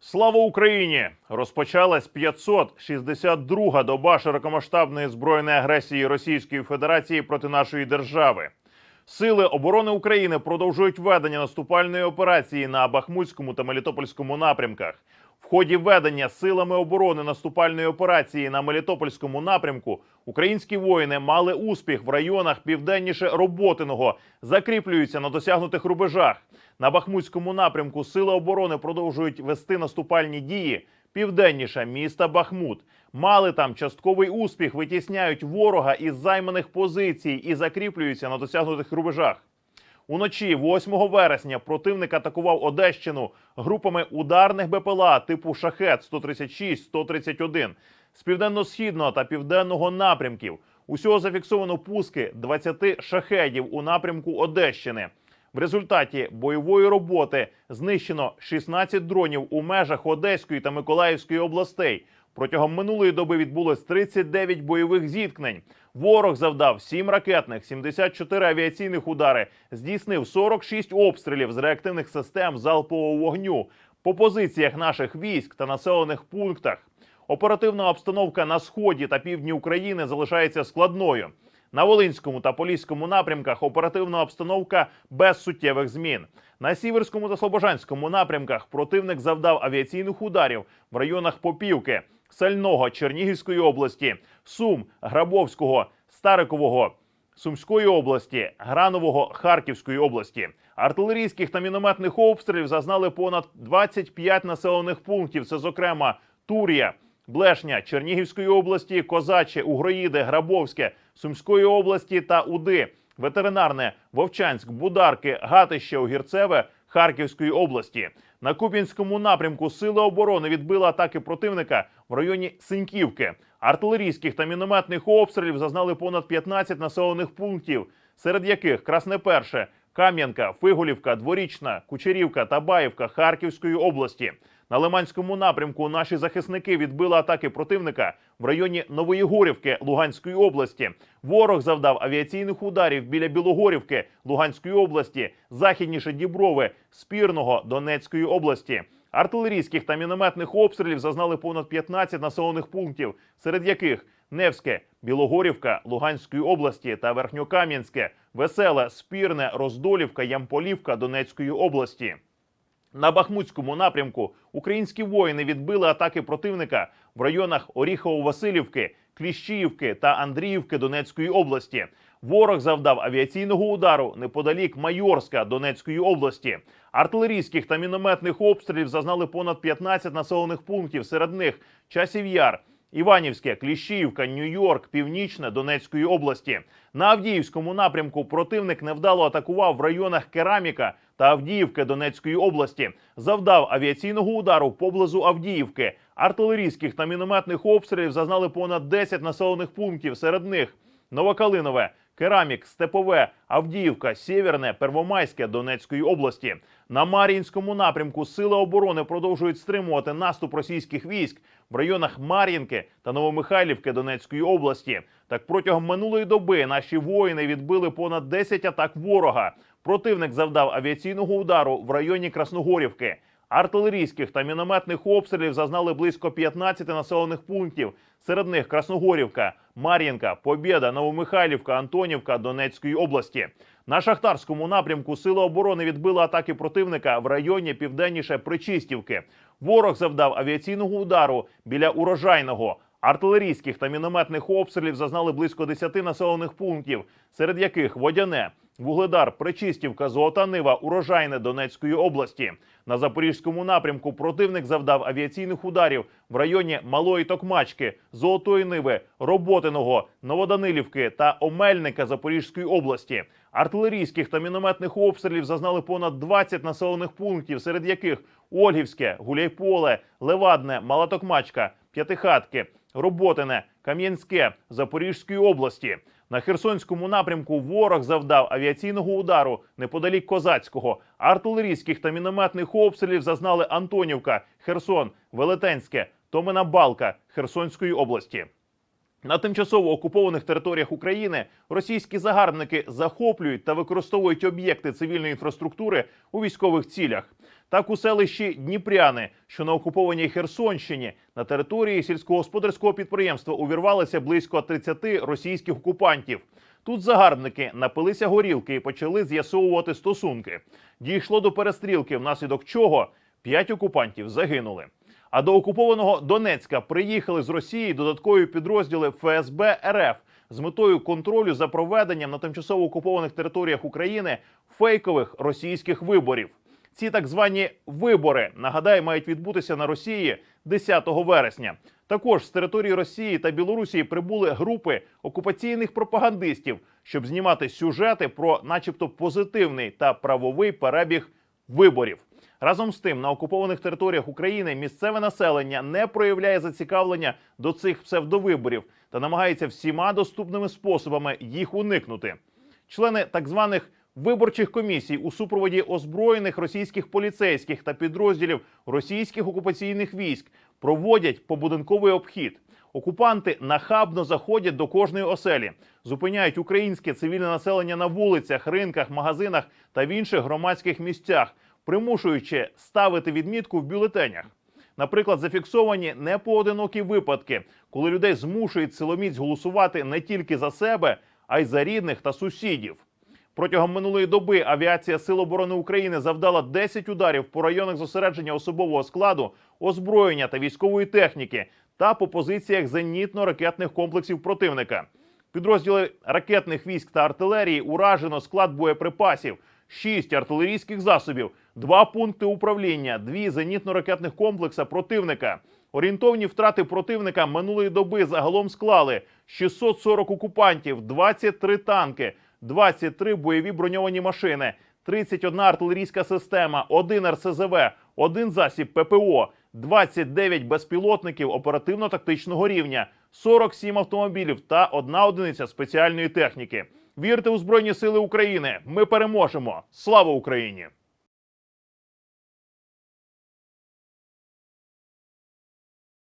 Слава Україні! Розпочалась 562-га доба широкомасштабної збройної агресії Російської Федерації проти нашої держави. Сили оборони України продовжують ведення наступальної операції на Бахмутському та Мелітопольському напрямках. В ході ведення силами оборони наступальної операції на Мелітопольському напрямку українські воїни мали успіх в районах південніше Роботиного, закріплюються на досягнутих рубежах. На Бахмутському напрямку сили оборони продовжують вести наступальні дії південніше міста Бахмут. Мали там частковий успіх, витісняють ворога із займаних позицій і закріплюються на досягнутих рубежах. Уночі, 8 вересня, противник атакував Одещину групами ударних БПЛА типу Шахет 136 131 з південно-східного та південного напрямків. Усього зафіксовано пуски 20 шахедів у напрямку Одещини. В результаті бойової роботи знищено 16 дронів у межах Одеської та Миколаївської областей. Протягом минулої доби відбулось 39 бойових зіткнень. Ворог завдав 7 ракетних, 74 авіаційних удари, здійснив 46 обстрілів з реактивних систем залпового вогню по позиціях наших військ та населених пунктах. Оперативна обстановка на сході та півдні України залишається складною. На Волинському та Поліському напрямках оперативна обстановка без суттєвих змін. На Сіверському та Слобожанському напрямках противник завдав авіаційних ударів в районах Попівки, Сального Чернігівської області, Сум, Грабовського, Старикового, Сумської області, Гранового Харківської області. Артилерійських та мінометних обстрілів зазнали понад 25 населених пунктів. Це, зокрема, Тур'я, Блешня Чернігівської області, Козаче, Угроїде, Грабовське, Сумської області та Уди, ветеринарне, Вовчанськ, Бударки, Гатище, Огірцеве Харківської області. На Куп'янському напрямку Сили оборони відбили атаки противника в районі Синьківки. Артилерійських та мінометних обстрілів зазнали понад 15 населених пунктів, серед яких Красне Перше, Кам'янка, Фиголівка, Дворічна, Кучерівка та Баївка Харківської області. На Лиманському напрямку наші захисники відбили атаки противника в районі Новоєгорівки Луганської області. Ворог завдав авіаційних ударів біля Білогорівки Луганської області, західніше Діброви, Спірного Донецької області. Артилерійських та мінометних обстрілів зазнали понад 15 населених пунктів, серед яких Невське, Білогорівка Луганської області та Верхньокам'янське, Веселе, Спірне, Роздолівка, Ямполівка Донецької області. На Бахмутському напрямку українські воїни відбили атаки противника в районах Оріхово-Василівки, Кліщіївки та Андріївки Донецької області. Ворог завдав авіаційного удару неподалік Майорська Донецької області. Артилерійських та мінометних обстрілів зазнали понад 15 населених пунктів. Серед них Часів Яр, Іванівське, Кліщіївка, Нью-Йорк, Північне Донецької області. На Авдіївському напрямку противник невдало атакував в районах Кераміка та Авдіївки Донецької області. Завдав авіаційного удару поблизу Авдіївки. Артилерійських та мінометних обстрілів зазнали понад 10 населених пунктів. Серед них Новокалинове, Керамік, Степове, Авдіївка, Сєвєрне, Первомайське Донецької області. На Мар'їнському напрямку сили оборони продовжують стримувати наступ російських військ в районах Мар'їнки та Новомихайлівки Донецької області. Так протягом минулої доби наші воїни відбили понад 10 атак ворога. Противник завдав авіаційного удару в районі Красногорівки. Артилерійських та мінометних обстрілів зазнали близько 15 населених пунктів. Серед них Красногорівка, Мар'їнка, Побєда, Новомихайлівка, Антонівка Донецької області. На шахтарському напрямку Сили оборони відбили атаки противника в районі південніше Причистівки. Ворог завдав авіаційного удару біля урожайного. Артилерійських та мінометних обстрілів зазнали близько 10 населених пунктів, серед яких Водяне, Вугледар, Причистівка, Золота Нива, Урожайне Донецької області. На запорізькому напрямку противник завдав авіаційних ударів в районі Малої Токмачки, Золотої Ниви, Роботиного, Новоданилівки та Омельника Запорізької області. Артилерійських та мінометних обстрілів зазнали понад 20 населених пунктів, серед яких Ольгівське, Гуляйполе, Левадне, Малатокмачка, П'ятихатки, Роботине, Кам'янське Запорізької області. На Херсонському напрямку ворог завдав авіаційного удару неподалік Козацького. Артилерійських та мінометних обстрілів зазнали Антонівка, Херсон, Велетенське, Томина Балка Херсонської області. На тимчасово окупованих територіях України російські загарбники захоплюють та використовують об'єкти цивільної інфраструктури у військових цілях. Так у селищі Дніпряни, що на окупованій Херсонщині, на території сільськогосподарського підприємства увірвалися близько 30 російських окупантів. Тут загарбники напилися горілки і почали з'ясовувати стосунки. Дійшло до перестрілки, внаслідок чого п'ять окупантів загинули. А до окупованого Донецька приїхали з Росії додаткові підрозділи ФСБ РФ з метою контролю за проведенням на тимчасово окупованих територіях України фейкових російських виборів. Ці так звані вибори нагадаю мають відбутися на Росії 10 вересня. Також з території Росії та Білорусі прибули групи окупаційних пропагандистів, щоб знімати сюжети про, начебто, позитивний та правовий перебіг виборів. Разом з тим, на окупованих територіях України місцеве населення не проявляє зацікавлення до цих псевдовиборів та намагається всіма доступними способами їх уникнути. Члени так званих виборчих комісій у супроводі озброєних російських поліцейських та підрозділів російських окупаційних військ проводять побудинковий обхід. Окупанти нахабно заходять до кожної оселі, зупиняють українське цивільне населення на вулицях, ринках, магазинах та в інших громадських місцях, примушуючи ставити відмітку в бюлетенях. Наприклад, зафіксовані непоодинокі випадки, коли людей змушують силоміць голосувати не тільки за себе, а й за рідних та сусідів. Протягом минулої доби авіація Сил оборони України завдала 10 ударів по районах зосередження особового складу, озброєння та військової техніки та по позиціях зенітно-ракетних комплексів противника. Підрозділи ракетних військ та артилерії уражено склад боєприпасів, 6 артилерійських засобів, 2 пункти управління, 2 зенітно-ракетних комплекса противника. Орієнтовні втрати противника минулої доби загалом склали 640 окупантів, 23 танки, 23 бойові броньовані машини, 31 артилерійська система, 1 РСЗВ, 1 засіб ППО, 29 безпілотників оперативно-тактичного рівня, 47 автомобілів та одна одиниця спеціальної техніки. Вірте у Збройні Сили України! Ми переможемо! Слава Україні!